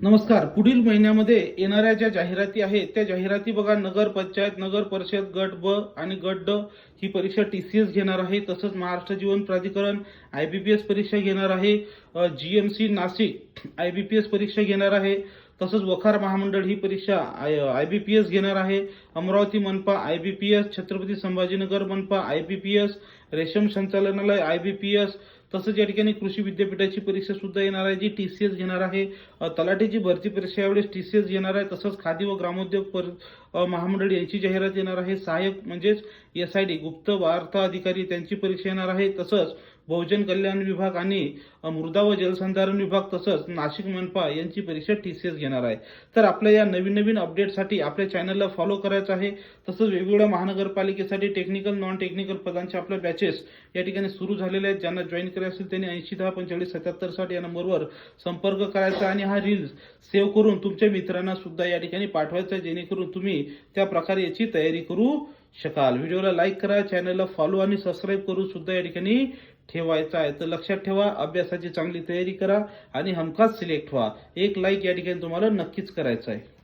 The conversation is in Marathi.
नमस्कार. पुढील महिन्यामध्ये येणाऱ्या ज्या जाहिराती आहेत त्या जाहिराती बघा नगर पंचायत नगर परिषद गट ब आणि गट ड ही परीक्षा टी सी एस घेणार आहे. तसंच महाराष्ट्र जीवन प्राधिकरण आय बी पी एस परीक्षा घेणार आहे. G M C Nashik I B P S परीक्षा घेणार आहे. तसंच वखार महामंडळ ही परीक्षा I I B P S घेणार आहे. अमरावती मनपा I B P S Chhatrapati Sambhajinagar मनपा आय बी पी एस रेशम संचालनालय आय बी पी एस तसंच या ठिकाणी कृषी विद्यापीठाची परीक्षा सुद्धा येणार आहे जी टी सी एस घेणार आहे. तलाठीची भरती परीक्षा यावेळेस टी सी एस घेणार आहे. तसंच खादी व ग्रामोद्योग पर महामंडळ यांची जाहिरात येणार आहे. सहाय्यक म्हणजेच एस आय डी गुप्त वार्ता अधिकारी त्यांची परीक्षा येणार आहे. तसंच बहुजन कल्याण विभाग आणि मृदा व जलसंधारण विभाग तसंच नाशिक मनपा यांची परीक्षा टी सी एस घेणार आहे. तर आपल्या या नवीन नवीन अपडेटसाठी आपल्या चॅनलला फॉलो करायचं आहे. तसंच वेगवेगळ्या महानगरपालिकेसाठी टेक्निकल नॉन टेक्निकल पदांचे आपल्या बॅचेस या ठिकाणी सुरू झालेले आहेत. ज्यांना जॉईन करायचे असेल त्यांनी ऐंशी दहा पंचेचाळीस सत्याहत्तर साठ या नंबरवर संपर्क करायचा आणि हा रील्स सेव्ह करून तुमच्या मित्रांना सुद्धा या ठिकाणी पाठवायचा जेणेकरून तुम्ही त्या प्रकारे याची तयारी करू शकाल. व्हिडिओला लाईक करा चॅनलला फॉलो आणि सबस्क्राईब करून सुद्धा या ठिकाणी ठेवायचा आहे. तर लक्षात ठेवा अभ्यासाची चांगली तयारी करा आणि हमखास सिलेक्ट व्हा. एक लाईक या ठिकाणी तुम्हाला नक्कीच करायचं आहे.